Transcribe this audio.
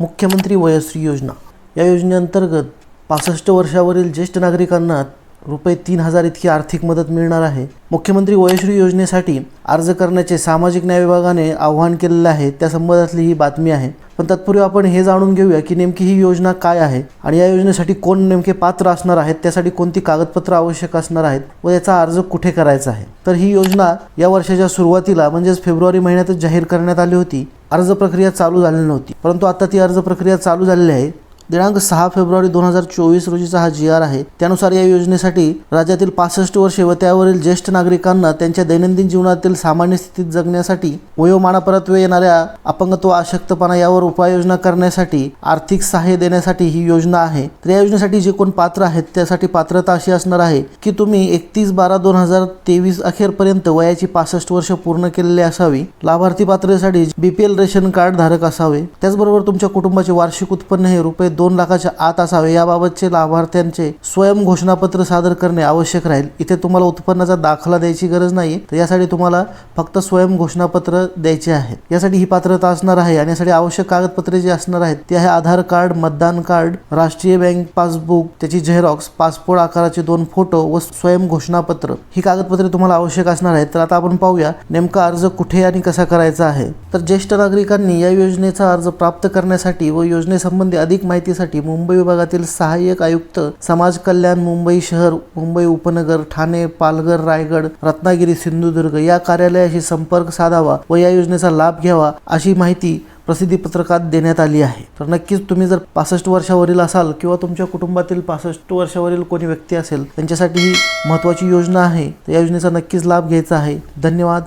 मुख्यमंत्री वयश्री योजना. या योजनेअंतर्गत पासष्ट वर्षावरील ज्येष्ठ नागरिकांना रुपये तीन हजार इतकी आर्थिक मदत मिळणार आहे. मुख्यमंत्री वयश्री योजनेसाठी अर्ज करण्याचे सामाजिक न्याय विभागाने आवाहन केलेले आहे. त्या संबंधातली ही बातमी आहे. पण तत्पूर्वी आपण हे जाणून घेऊया की नेमकी ही योजना काय आहे आणि या योजनेसाठी कोण नेमके पात्र असणार आहेत त्यासाठी कोणती कागदपत्र आवश्यक असणार आहेत व याचा अर्ज कुठे करायचा आहे. तर ही योजना या वर्षाच्या सुरुवातीला म्हणजेच फेब्रुवारी महिन्यातच जाहीर करण्यात आली होती. अर्ज प्रक्रिया चालू झालेली नव्हती. परंतु आता ती अर्ज प्रक्रिया चालू झालेली आहे. दिनांक सहा फेब्रुवारी दोन हजार चोवीस रोजीचा हा जी आर आहे त्यानुसार या योजनेसाठी राज्यातील पासष्ट वर्षे व त्यावरील ज्येष्ठ नागरिकांना त्यांच्या दैनंदिन जीवनातील सामान्य स्थितीत जगण्यासाठी वयोमानापरत्वे येणाऱ्या अपंगत्व अशक्तपणा यावर उपाययोजना करण्यासाठी आर्थिक सहाय्य देण्यासाठी ही योजना आहे. तर या योजनेसाठी जे कोण पात्र आहेत त्यासाठी पात्रता अशी असणार आहे की तुम्ही एकतीस बारा दोन हजार तेवीस अखेरपर्यंत वयाची पासष्ट वर्ष पूर्ण केलेली असावी. लाभार्थी पात्रतेसाठी बीपीएल रेशन कार्ड धारक असावे. त्याचबरोबर तुमच्या कुटुंबाचे वार्षिक उत्पन्न हे रुपये दोन लाखाच्या आत असावे याबाबतचे लाभार्थ्यांचे स्वयं घोषणापत्र सादर करणे आवश्यक राहील. इथे तुम्हाला उत्पन्नाचा दाखला द्यायची गरज नाही तर यासाठी तुम्हाला फक्त स्वयं घोषणापत्र द्यायचे आहे. यासाठी ही पात्रता असणार आहे आणि यासाठी आवश्यक कागदपत्रे जी असणार आहेत ती आहे आधार कार्ड मतदान कार्ड राष्ट्रीय बँक पासबुक त्याची झेरॉक्स पासपोर्ट आकाराचे दोन फोटो व स्वयं घोषणापत्र. ही कागदपत्रे तुम्हाला आवश्यक असणार आहेत. तर आता आपण पाहूया नेमका अर्ज कुठे आणि कसा करायचा आहे. तर ज्येष्ठ नागरिकांनी या योजनेचा अर्ज प्राप्त करण्यासाठी व योजनेसंबंधी अधिक माहिती माहितीसाठी मुंबई विभागातील सहाय्यक आयुक्त समाज कल्याण मुंबई शहर मुंबई उपनगर ठाणे पालघर रायगड रत्नागिरी सिंधुदुर्ग या कार्यालयाशी संपर्क साधावा व या योजनेचा लाभ घ्यावा अशी माहिती प्रसिद्धी पत्रकात देण्यात आली आहे. तर नक्कीच तुम्ही जर पासष्ट वर्षावरील असाल किंवा तुमच्या कुटुंबातील पासष्ट वर्षावरील कोणी व्यक्ती असेल त्यांच्यासाठी ही महत्त्वाची योजना आहे. तर या योजनेचा नक्कीच लाभ घ्यायचा आहे. धन्यवाद.